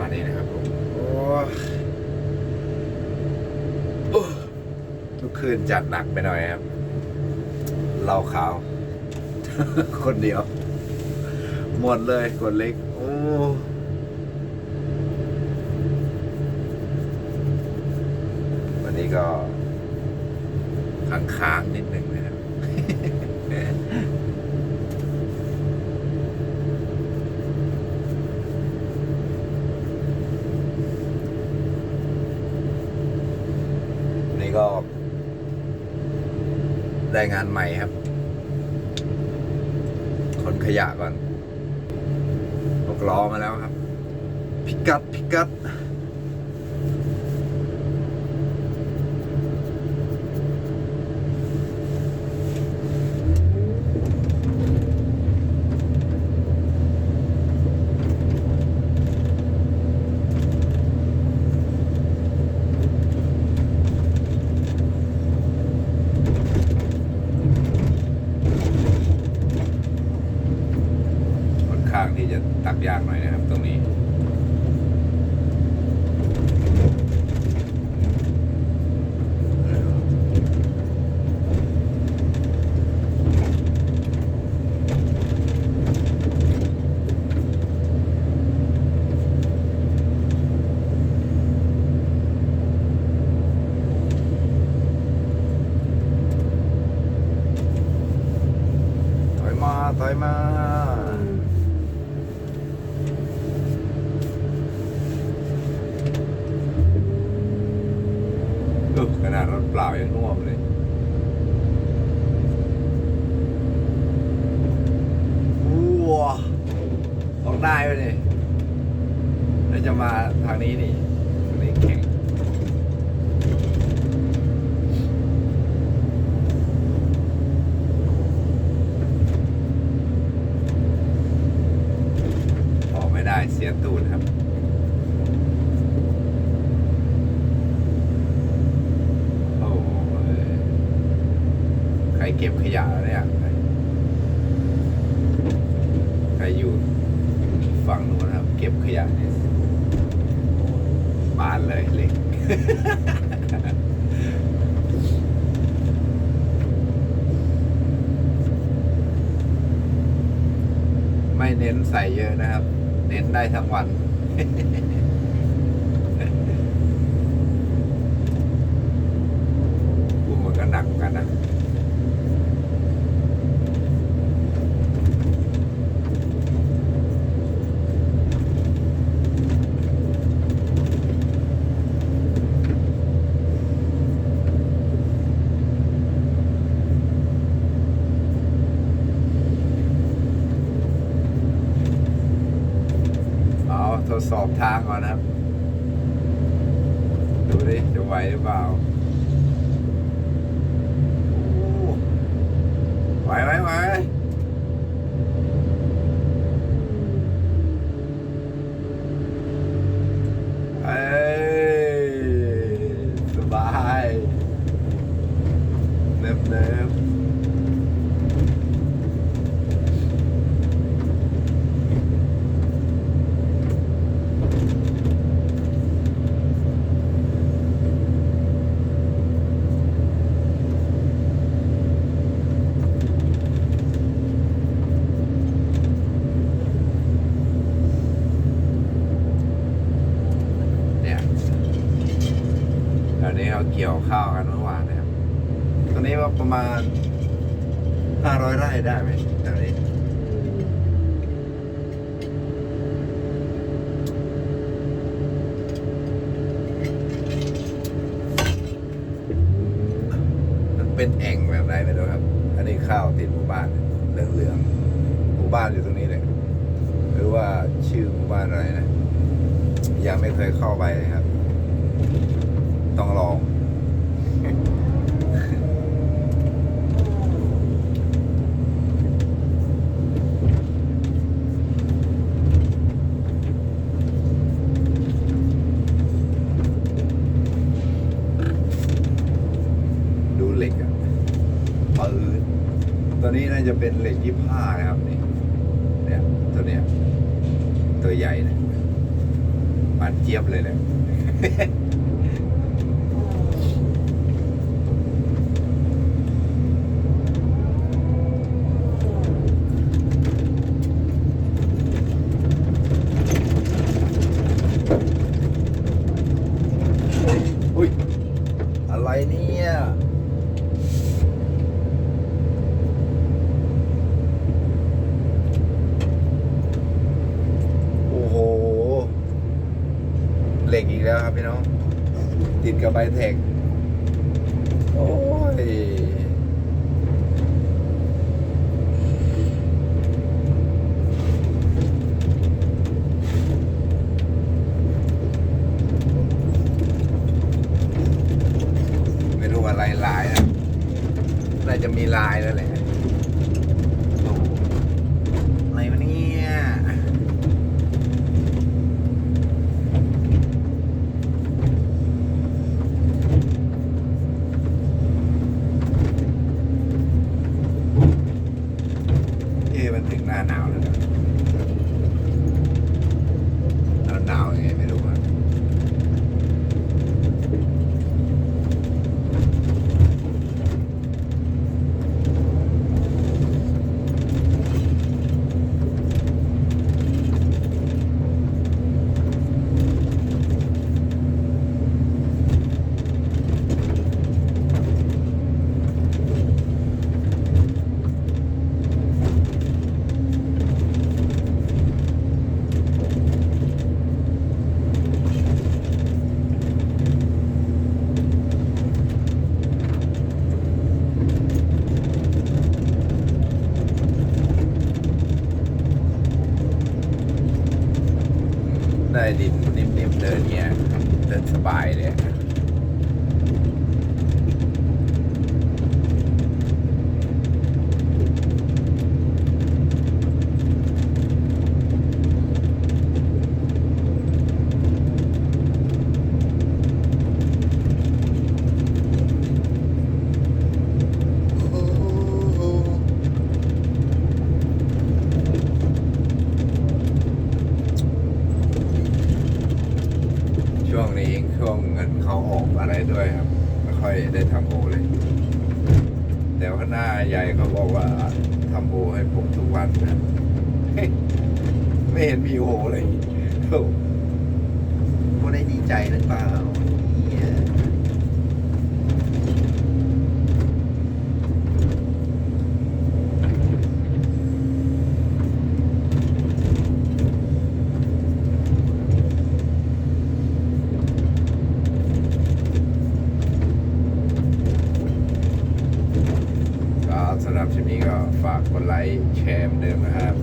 วัสดีนะครับผมโอ้โอ้ทุกคืนจัดหนักไปหน่อยครับเหล้าขาว คนเดียว หมดเลยคนเล็ก โอ้วันนี้ก็ค้างๆนิดนึงนะครับ ได้งานใหม่ครับ คนขยะก่อนตกล้อมาแล้วครับ พิกัดพิกัด ค่อนข้างที่จะ ตักยากหน่อยนะครับ ตรงนี้ถอยมาถอยมา เออขนาด รถเปล่ายังน่วมเลยว้าต้องได้ไปเลยแล้วจะมาทางนี้นี่ทางนี้แข็งออกไม่ได้เสียตูดครับ โอ้ย ใครเก็บขยะเนี่ยใครอยู่ฝั่งนู้นครับ เก็บขยะเนี่ยบานเลยเล็กไม่เน้นใส่เยอะนะครับ เน้นได้ทั้งวันกูมันก็หนักเหมือนกันนะ สอบทางก่อนนะครับ ดูดิจะไหวหรือเปล่าไหวไหมไหวเอ้ยสบายเนิบเนิบ เกี่ยวข้าวกันเมื่อวานนะครับตอนนี้ว่าประมาณห้าร้อยไร่ได้ไหมตอนนี้มันเป็นแอ่งแบบไหนไม่รู้ครับ อันนี้ข้าวติดหมู่บ้านเหลืองๆหมู่บ้านอยู่ตรงนี้เลยหรือว่าชื่อหมู่บ้านอะไรนะยังไม่เคยเข้าไปเลยครับ ต้องลอง ดูเหล็กอะ ปืนตัวนี้น่าจะเป็นเหล็กยี่ห้านะครับนี่เนี่ยตัวเนี้ยตัวใหญ่นะปัดเจี๊ยบเลยเนี่ย อะไรเนี่ย โอ้โห เหล็กอีก แล้วครับพี่น้อง ติดกับใบแท็ก โอ้ย ไม่รู้อะไรลายนะน่าจะมีลายแล้วแหละโอ้โหอะไรวะเนี่ย เอ๊ะมันถึงหน้าหนาวแล้วนะหนาวหนาวยังไงไม่รู้อะ ได้ดินนิ่มๆเดินเนี่ยเดินสบายเลย ช่วงนี้ช่วงเงินเขาออกอะไรด้วยครับ ไม่ค่อยได้ทำโอเลย แต่ว่าหน้าใหญ่เขาบอกว่าทำโอให้ผมทุกวันนะไม่เห็นมีโอเลยโอ้ได้ดีใจหรือเปล่าเนี่ย ก็สำหรับ คลิปนี้ก็ฝากกดไลค์แชร์เหมือนเดิมนะครับ